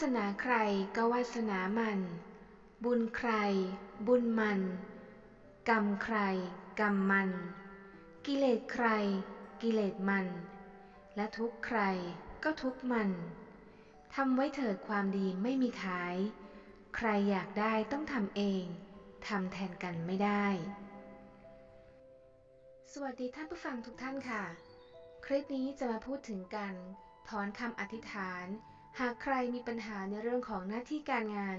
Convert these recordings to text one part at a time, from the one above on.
สนาใครก็วาสนามัน บุญใคร บุญมัน กรรมใคร กรรมมัน กิเลสใคร กิเลสมัน และทุกใครก็ทุกมันทำไว้เถิดความดีไม่มีขาย ใครอยากได้ต้องทำเองทำแทนกันไม่ได้ สวัสดีท่านผู้ฟังทุกท่านค่ะ คลิปนี้จะมาพูดถึงการถอนคำอธิษฐาน หากใครมีปัญหาในเรื่องของหน้าที่การงาน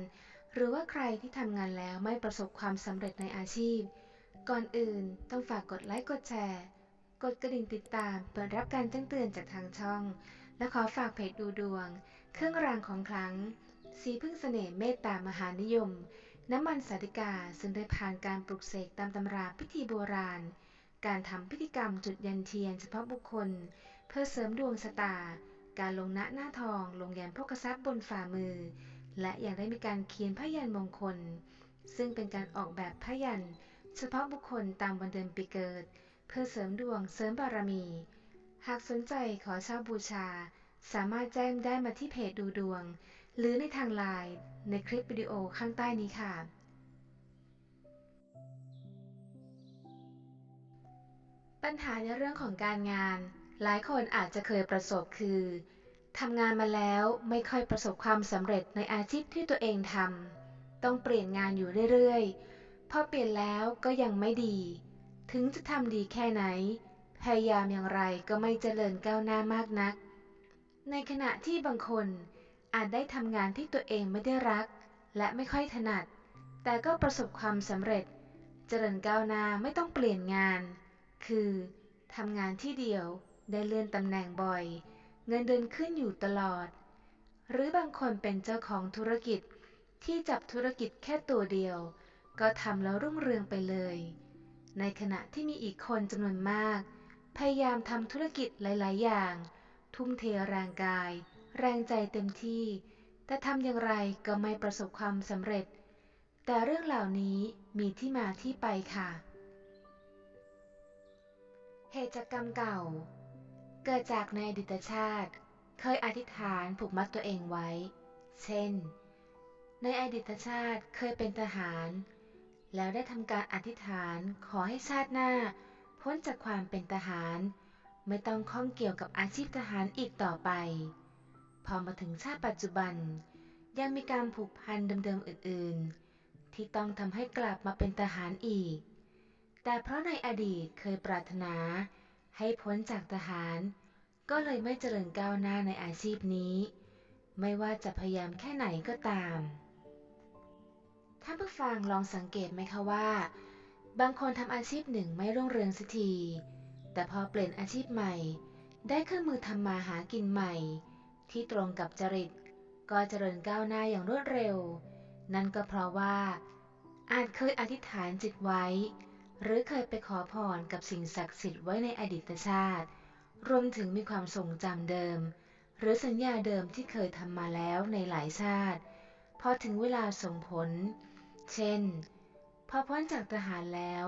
หรือว่าใครที่ทำงานแล้วไม่ประสบความสำเร็จในอาชีพ ก่อนอื่นต้องฝากกดไลค์กดแชร์ กดกระดิ่งติดตาม เปิดรับการแจ้งเตือนจากทางช่อง และขอฝากเพจดูดวง เครื่องรางของขลัง สีพึ่งเสน่ห์เมตตามหานิยม น้ำมันสาธิกาซึ่งได้ผ่านการปลุกเสกตามตำราพิธีโบราณ การทำพิธีกรรมจุดยันเทียนเฉพาะบุคคล เพื่อเสริมดวงชะตา การลงณหน้าทองลงยันพกทรัพย์บนฝ่ามือ และยังได้มีการเขียนพยันมงคล ซึ่งเป็นการออกแบบพยันเฉพาะบุคคลตามวันเดือนปีเกิด เพื่อเสริมดวงเสริมบารมี หากสนใจขอเช่าบูชา สามารถแจ้งได้มาที่เพจดูดวง หรือในทางไลน์ในคลิปวิดีโอข้างใต้นี้ค่ะ ปัญหาในเรื่องของการงาน หลายคนอาจจะเคยประสบคือทำงานมาแล้วไม่ค่อยประสบความสำเร็จในอาชีพที่ตัวเองทำต้องเปลี่ยนงานอยู่เรื่อยๆพอเปลี่ยนแล้วก็ยังไม่ดี ถึงจะทำดีแค่ไหน พยายามอย่างไรก็ไม่เจริญก้าวหน้ามากนัก ในขณะที่บางคนอาจได้ทำงานที่ตัวเองไม่ได้รัก และไม่ค่อยถนัด แต่ก็ประสบความสำเร็จ เจริญก้าวหน้าไม่ต้องเปลี่ยนงาน คือทำงานที่เดียว ได้เลื่อนตำแหน่งบ่อย เงินเดือนขึ้นอยู่ตลอด หรือบางคนเป็นเจ้าของธุรกิจที่จับธุรกิจแค่ตัวเดียว ก็ทำแล้วรุ่งเรืองไปเลย ในขณะที่มีอีกคนจำนวนมาก พยายามทำธุรกิจหลาย ๆ อย่าง ทุ่มเทแรงกาย แรงใจเต็มที่ แต่ทำอย่างไรก็ไม่ประสบความสำเร็จ แต่เรื่องเหล่านี้มีที่มาที่ไปค่ะ เหตุจากกรรมเก่า เกิดจากในอดีตชาติ เคยอธิษฐานผูกมัดตัวเองไว้ เช่น ในอดีตชาติเคยเป็นทหาร แล้วได้ทำการอธิษฐานขอให้ชาติหน้า พ้นจากความเป็นทหาร ไม่ต้องข้องเกี่ยวกับอาชีพทหารอีกต่อไป พอมาถึงชาติปัจจุบัน ยังมีการผูกพันเดิมๆอื่น ๆ ที่ต้องทำให้กลับมาเป็นทหารอีก แต่เพราะในอดีตเคยปรารถนา ให้พ้นจากทหาร ก็เลยไม่เจริญก้าวหน้าในอาชีพนี้ ไม่ว่าจะพยายามแค่ไหนก็ตาม ท่านผู้ฟังลองสังเกตไหมคะว่า บางคนทำอาชีพหนึ่งไม่รุ่งเรืองสักที แต่พอเปลี่ยนอาชีพใหม่ ได้เครื่องมือทำมาหากินใหม่ ที่ตรงกับจริต ก็เจริญก้าวหน้าอย่างรวดเร็ว นั่นก็เพราะว่าอาจเคยอธิษฐานจิตไว้ หรือเคยไปขอพรกับสิ่งศักดิ์สิทธิ์ไว้ในอดีตชาติ รวมถึงมีความทรงจำเดิม หรือสัญญาเดิมที่เคยทำมาแล้วในหลายชาติ พอถึงเวลาส่งผล เช่น พอพ้นจากทหารแล้ว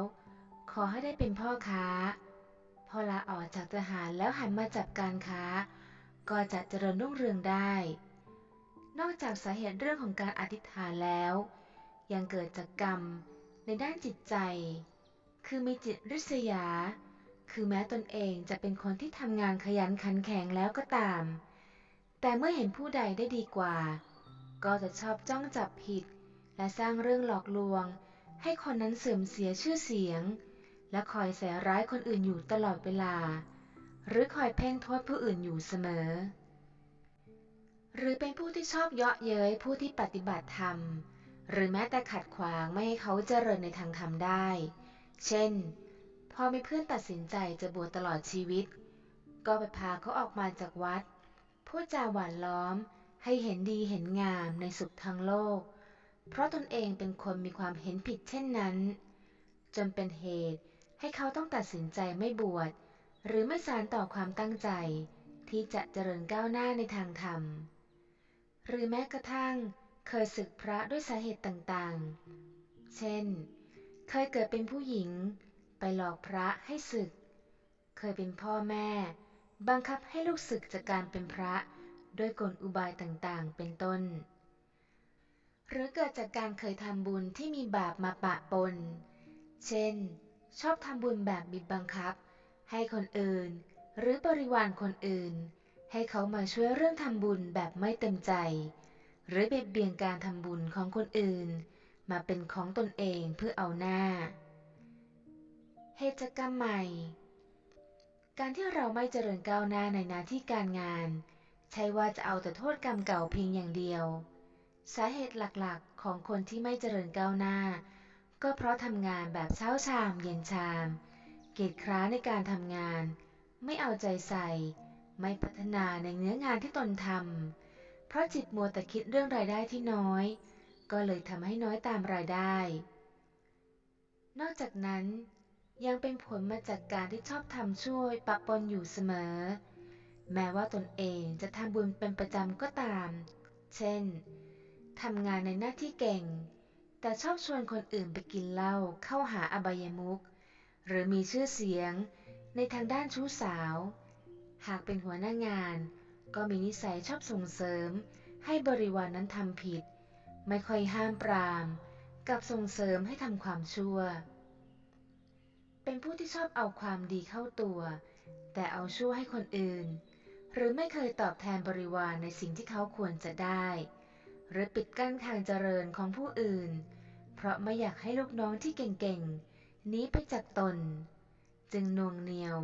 ขอให้ได้เป็นพ่อค้า พอลาออกจากทหารแล้วหันมาจับการค้า ก็จะเจริญรุ่งเรืองได้ นอกจากสาเหตุเรื่องของการอธิษฐานแล้ว ยังเกิดจากกรรมในด้านจิตใจ คือมีจิตริษยา คือแม้ตนเองจะเป็นคนที่ทำงานขยันขันแข็งแล้วก็ตาม แต่เมื่อเห็นผู้ใดได้ดีกว่า ก็จะชอบจ้องจับผิด และสร้างเรื่องหลอกลวง ให้คนนั้นเสื่อมเสียชื่อเสียง และคอยใส่ร้ายคนอื่นอยู่ตลอดเวลา หรือคอยเพ่งโทษผู้อื่นอยู่เสมอ หรือเป็นผู้ที่ชอบเยาะเย้ยผู้ที่ปฏิบัติธรรมหรือแม้แต่ขัดขวางไม่ให้เขาเจริญในทางธรรมได้ เช่น พอมีเพื่อนตัดสินใจจะบวชตลอดชีวิต ก็ไปพาเขาออกมาจากวัด พูดจาหวานล้อมให้เห็นดีเห็นงามในสุขทางโลก เพราะตนเองเป็นคนมีความเห็นผิดเช่นนั้น จนเป็นเหตุให้เขาต้องตัดสินใจไม่บวชหรือไม่สานต่อความตั้งใจ ที่จะเจริญก้าวหน้าในทางธรรม หรือแม้กระทั่งเคยศึกพระด้วยสาเหตุต่างๆ เช่น เคยเกิดเป็นผู้หญิง ไปหลอกพระให้ศึก เคยเป็นพ่อแม่ บังคับให้ลูกศึกจากการเป็นพระด้วยกลอุบายต่างๆ เป็นต้น หรือเกิดจากการเคยทำบุญที่มีบาปมาปะปน เช่น ชอบทำบุญแบบบีบบังคับ ให้คนอื่น หรือบริวารคนอื่น ให้เขามาช่วยเรื่องทำบุญแบบไม่เต็มใจ หรือเบียดเบียนการทำบุญของคนอื่น มาเป็นของตนเองเพื่อเอาหน้า เหตุกรรมใหม่ การที่เราไม่เจริญก้าวหน้าในหน้าที่การงาน ใช่ว่าจะเอาแต่โทษกรรมเก่าเพียงอย่างเดียว สาเหตุหลักๆของคนที่ไม่เจริญก้าวหน้า ก็เพราะทำงานแบบเช้าชามเย็นชาม เกียจคร้าในการทำงาน ไม่เอาใจใส่ ไม่พัฒนาในเนื้องานที่ตนทำเพราะจิตมัวแต่คิดเรื่องรายได้ที่น้อย ก็เลยทำให้น้อยตามรายได้ นอกจากนั้นยังเป็นผลมาจากการที่ชอบทำช่วยปะปนอยู่เสมอ แม้ว่าตนเองจะทำบุญเป็นประจำก็ตาม เช่นทำงานในหน้าที่เก่ง แต่ชอบชวนคนอื่นไปกินเหล้าเข้าหาอบายมุขหรือมีชื่อเสียงในทางด้านชู้สาว หากเป็นหัวหน้างาน ก็มีนิสัยชอบส่งเสริมให้บริวารนนั้นทำผิด ไม่ค่อยห้ามปรามกับส่งเสริมให้ทำความชั่ว เป็นผู้ที่ชอบเอาความดีเข้าตัว แต่เอาชั่วให้คนอื่น หรือไม่เคยตอบแทนบริวารในสิ่งที่เขาควรจะได้ หรือปิดกั้นทางเจริญของผู้อื่น เพราะไม่อยากให้ลูกน้องที่เก่งๆนี้ไปจากตน จึงนวงเหนียว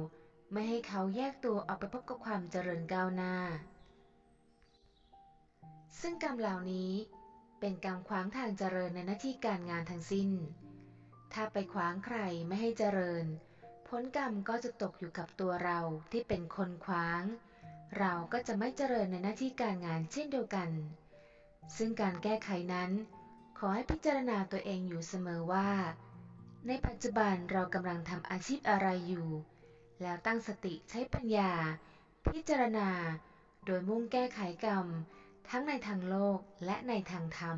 ไม่ให้เขาแยกตัวออกไปพบกับความเจริญก้าวหน้า ซึ่งกรรมเหล่านี้ เป็นกรรมขวางทางเจริญในหน้าที่การงานทั้งสิ้น ถ้าไปขวางใครไม่ให้เจริญ ผลกรรมก็จะตกอยู่กับตัวเราที่เป็นคนขวาง เราก็จะไม่เจริญในหน้าที่การงานเช่นเดียวกัน ซึ่งการแก้ไขนั้น ขอให้พิจารณาตัวเองอยู่เสมอว่า ในปัจจุบันเรากำลังทำอาชีพอะไรอยู่ แล้วตั้งสติใช้ปัญญา พิจารณา โดยมุ่งแก้ไขกรรม ทั้งในทางโลกและในทางธรรม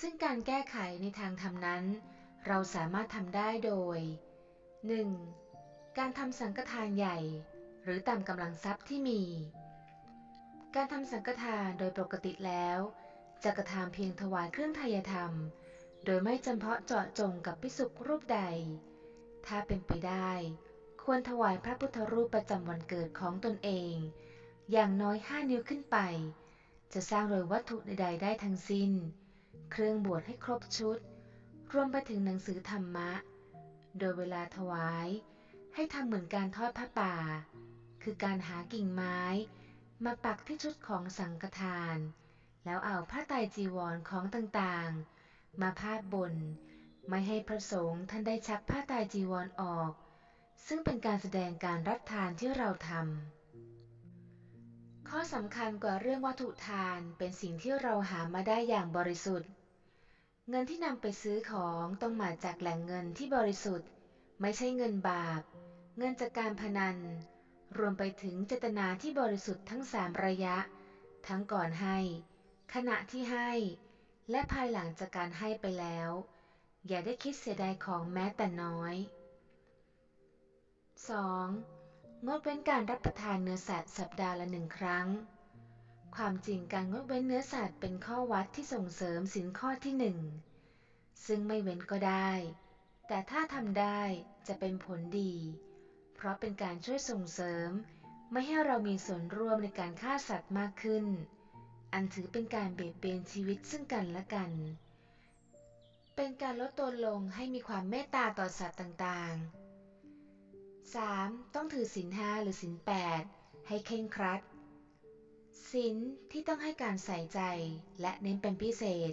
ซึ่งการแก้ไขในทางธรรมนั้น เราสามารถทำได้โดย 1. การทำสังฆทานใหญ่ หรือตามกำลังทรัพย์ที่มี การทำสังฆทานโดยปกติแล้วจะกระทำเพียงถวายเครื่องทายธรรม โดยไม่จำเพาะเจาะจงกับพิสุกรูปใด ถ้าเป็นไปได้ ควรถวายพระพุทธรูปประจำวันเกิดของตนเอง อย่างน้อยห้านิ้วขึ้นไป จะสร้างโดยวัตถุใด ๆ ได้ทั้งสิ้น เครื่องบวชให้ครบชุด รวมไปถึงหนังสือธรรมะ โดยเวลาถวาย ให้ทำเหมือนการทอดผ้าป่า คือการหากิ่งไม้ มาปักที่ชุดของสังฆทาน แล้วเอาผ้าไตรจีวรของต่างๆ มาพาดบน ไม่ให้พระสงฆ์ท่านได้ชักผ้าไตรจีวรออกซึ่งเป็นการแสดงการรับทานที่เราทำ ข้อสำคัญกว่าเรื่องวัตถุทานเป็นสิ่งที่เราหามาได้อย่างบริสุทธิ์ เงินที่นำไปซื้อของต้องมาจากแหล่งเงินที่บริสุทธิ์ ไม่ใช่เงินบาป เงินจากการพนัน รวมไปถึงเจตนาที่บริสุทธิ์ทั้งสามระยะ ทั้งก่อนให้ ขณะที่ให้ และภายหลังจากการให้ไปแล้ว อย่าได้คิดเสียดายของแม้แต่น้อย 2. งดเว้นการรับประทานเนื้อสัตว์สัปดาห์ละหนึ่งครั้ง ความจริงการงดเว้นเนื้อสัตว์เป็นข้อวัดที่ส่งเสริมสินข้อที่หนึ่งซึ่งไม่เว้นก็ได้ แต่ถ้าทำได้จะเป็นผลดี เพราะเป็นการช่วยส่งเสริม ไม่ให้เรามีส่วนร่วมในการฆ่าสัตว์มากขึ้น อันถือเป็นการเบียดเบียนชีวิตซึ่งกันและกัน เป็นการลดตนลงให้มีความเมตตาต่อสัตว์ต่างๆ 3. ต้องถือศีลห้าหรือศีลแปดให้เคร่งครัดศีลที่ต้องให้การใส่ใจและเน้นเป็นพิเศษ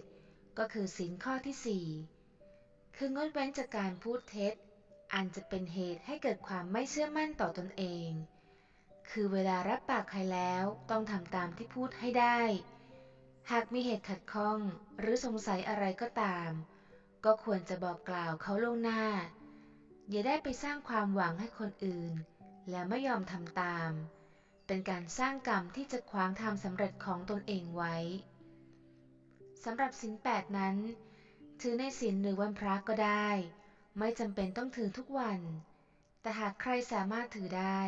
ก็คือศีลข้อที่ 4 คืองดเว้นจากการพูดเท็จ อันจะเป็นเหตุให้เกิดความไม่เชื่อมั่นต่อตอนเอง คือเวลารับปากใครแล้วต้องทำตามที่พูดให้ได้ หากมีเหตุขัดข้องหรือสงสัยอะไรก็ตาม ก็ควรจะบอกกล่าวเขาล่วงหน้า อย่าได้ไปสร้างความหวังให้คนอื่น แล้วไม่ยอมทำตาม เป็นการสร้างกรรมที่จะขวางทางสำเร็จของตนเองไว้สำหรับสินแปดนั้น ถือในสินหรือวันพระก็ได้ ไม่จำเป็นต้องถือทุกวัน แต่หากใครสามารถถือได้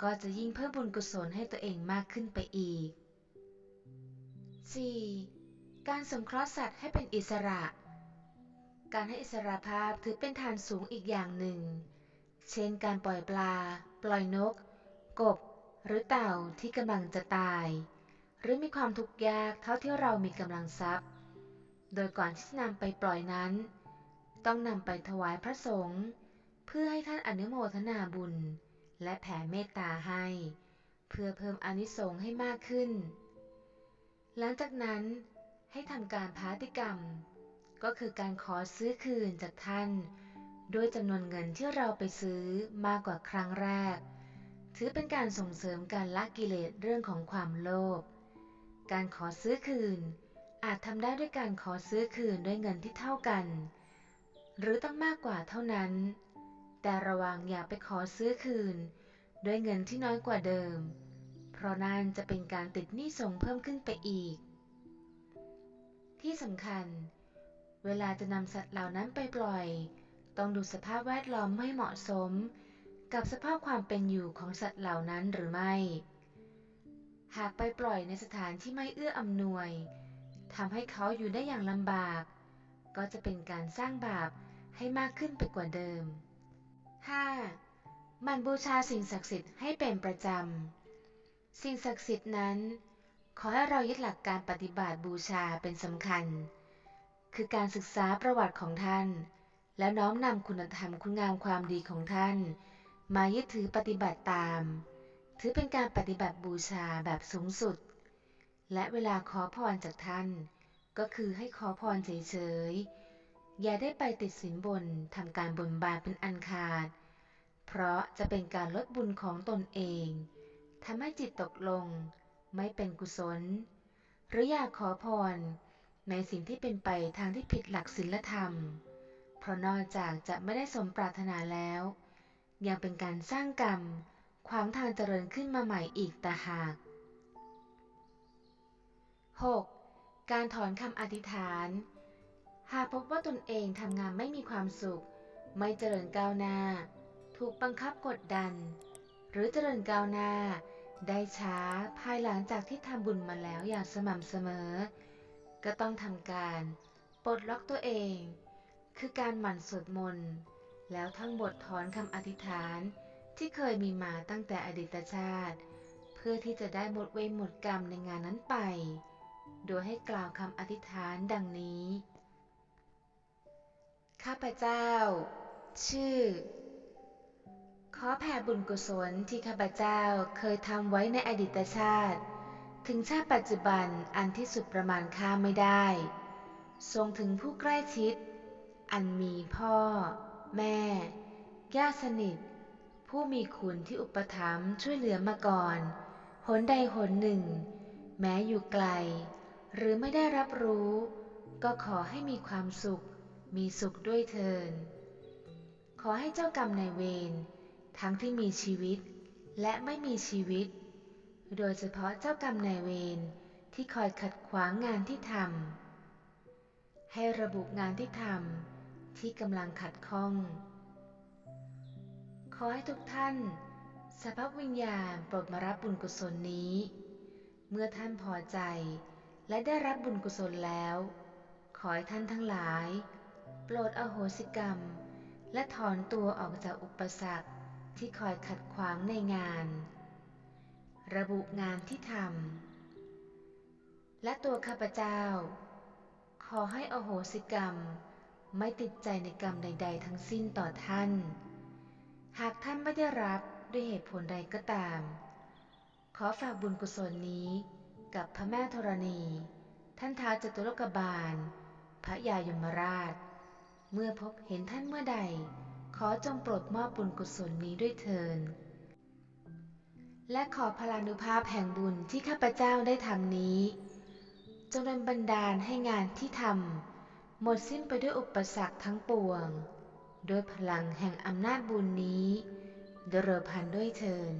กก็จะยิ่งเพิ่มบุญกุศลให้ตัวเองมากขึ้นไปอีก 4. การสงเคราะห์สัตว์ให้เป็นอิสระ การให้อิสระภาพถือเป็นทานสูงอีกอย่างหนึ่ง เช่นการปล่อยปลา ปล่อยนก กบ หรือเต่าที่กำลังจะตาย หรือมีความทุกข์ยากเท่าที่เรามีกำลังทรัพย์ โดยก่อนที่จะนำไปปล่อยนั้น ต้องนำไปถวายพระสงฆ์เพื่อให้ท่านอนุโมทนาบุญ และแผ่เมตตาให้ เพื่อเพิ่มอนิสงส์ให้มากขึ้น หลังจากนั้นให้ทำการพาติกรรม ก็คือการขอซื้อคืนจากท่าน ด้วยจำนวนเงินที่เราไปซื้อมากกว่าครั้งแรก ถือเป็นการส่งเสริมการละกิเลสเรื่องของความโลภ การขอซื้อคืน อาจทำได้ด้วยการขอซื้อคืนด้วยเงินที่เท่ากัน หรือต้องมากกว่าเท่านั้น แต่ระวังอย่าไปขอซื้อคืน ด้วยเงินที่น้อยกว่าเดิม เพราะนั่นจะเป็นการติดหนี้ส่งเพิ่มขึ้นไปอีก ที่สำคัญเเวลาจะนำสัตว์เหล่านั้นไปปล่อย ต้องดูสภาพแวดล้อมให้เหมาะสม กับสภาพความเป็นอยู่ของสัตว์เหล่านั้นหรือไม่ หากไปปล่อยในสถานที่ไม่เอื้ออำนวยทำให้เขาอยู่ได้อย่างลำบาก ก็จะเป็นการสร้างบาปให้มากขึ้นไปกว่าเดิม 5. มันบูชาสิ่งศักดิ์สิทธิ์ให้เป็นประจำ สิ่งศักดิ์สิทธิ์นั้น ขอให้เรายึดหลักการปฏิบัติบูชาเป็นสำคัญ คือการศึกษาประวัติของท่าน และน้อมนำคุณธรรมคุณงามความดีของท่าน มายึดถือปฏิบัติตาม ถือเป็นการปฏิบัติบูชาแบบสูงสุด และเวลาขอพรจากท่าน ก็คือให้ขอพรเฉยๆ อย่าได้ไปติดสินบนทำการบนบานเป็นอันขาด เพราะจะเป็นการลดบุญของตนเองทำให้จิตตกลง ไม่เป็นกุศล หรืออยากขอพร ในสิ่งที่เป็นไปทางที่ผิดหลักศีลธรรม เพราะนอกจากจะไม่ได้สมปรารถนาแล้ว ยังเป็นการสร้างกรรมขวางทางเจริญขึ้นมาใหม่อีกต่างหาก 6. การถอนคำอธิษฐาน หากพบว่าตนเองทำงานไม่มีความสุข ไม่เจริญก้าวหน้า ถูกบังคับกดดัน หรือเจริญก้าวหน้า ได้ช้าภายหลังจากที่ทำบุญมาแล้วอย่างสม่ำเสมอ ก็ต้องทำการปลดล็อกตัวเอง คือการหมั่นสวดมนต์ แล้วทั้งบทถอนคำอธิษฐานที่เคยมีมาตั้งแต่อดีตชาติ เพื่อที่จะได้หมดเวรหมดกรรมในงานนั้นไป โดยให้กล่าวคำอธิษฐานดังนี้ ข้าพเจ้า ชื่อ ขอแผ่บุญกุศลที่ข้าพเจ้าเคยทำไว้ในอดีตชาติ ถึงชาติปัจจุบันอันที่สุดประมาณค่าไม่ได้ ทรงถึงผู้ใกล้ชิด อันมีพ่อ แม่ญาติสนิท ผู้มีคุณที่อุปถัมภ์ช่วยเหลือมาก่อนหนใดหนหนึ่ง แม้อยู่ไกล หรือไม่ได้รับรู้ ก็ขอให้มีความสุข มีสุขด้วยเทิน ขอให้เจ้ากรรมนายเวรทั้งที่มีชีวิตและไม่มีชีวิต โดยเฉพาะเจ้ากรรมนายเวรที่คอยขัดขวางงานที่ทำให้ระบุงานที่ทำที่กำลังขัดข้อง ขอให้ทุกท่านสภาพวิญญาณโปรดมารับบุญกุศลนี้ เมื่อท่านพอใจและได้รับบุญกุศลแล้ว ขอให้ท่านทั้งหลาย โปรดอโหสิกรรม และถอนตัวออกจากอุปสรรคที่คอยขัดขวางในงาน ระบุงานที่ทำและตัวข้าพเจ้า ขอให้อโหสิกรรม ไม่ติดใจในกรรมใด ๆ ทั้งสิ้นต่อท่าน หากท่านไม่ได้รับด้วยเหตุผลใดก็ตาม ขอฝากบุญกุศลนี้กับพระแม่ธรณี ท่านท้าวจตุโกบาล พระยายมราช เมื่อพบเห็นท่านเมื่อใด ขอจงโปรดมอบบุญกุศลนี้ด้วยเถิน และขอพลานุภาพแห่งบุญที่ข้าพเจ้าได้ทำนี้ จงดลบันดาลให้งานที่ทำหมดสิ้นไปด้วยอุปสรรคทั้งปวง ด้วยพลังแห่งอำนาจบุญนี้เดรพันด้วยเชิญ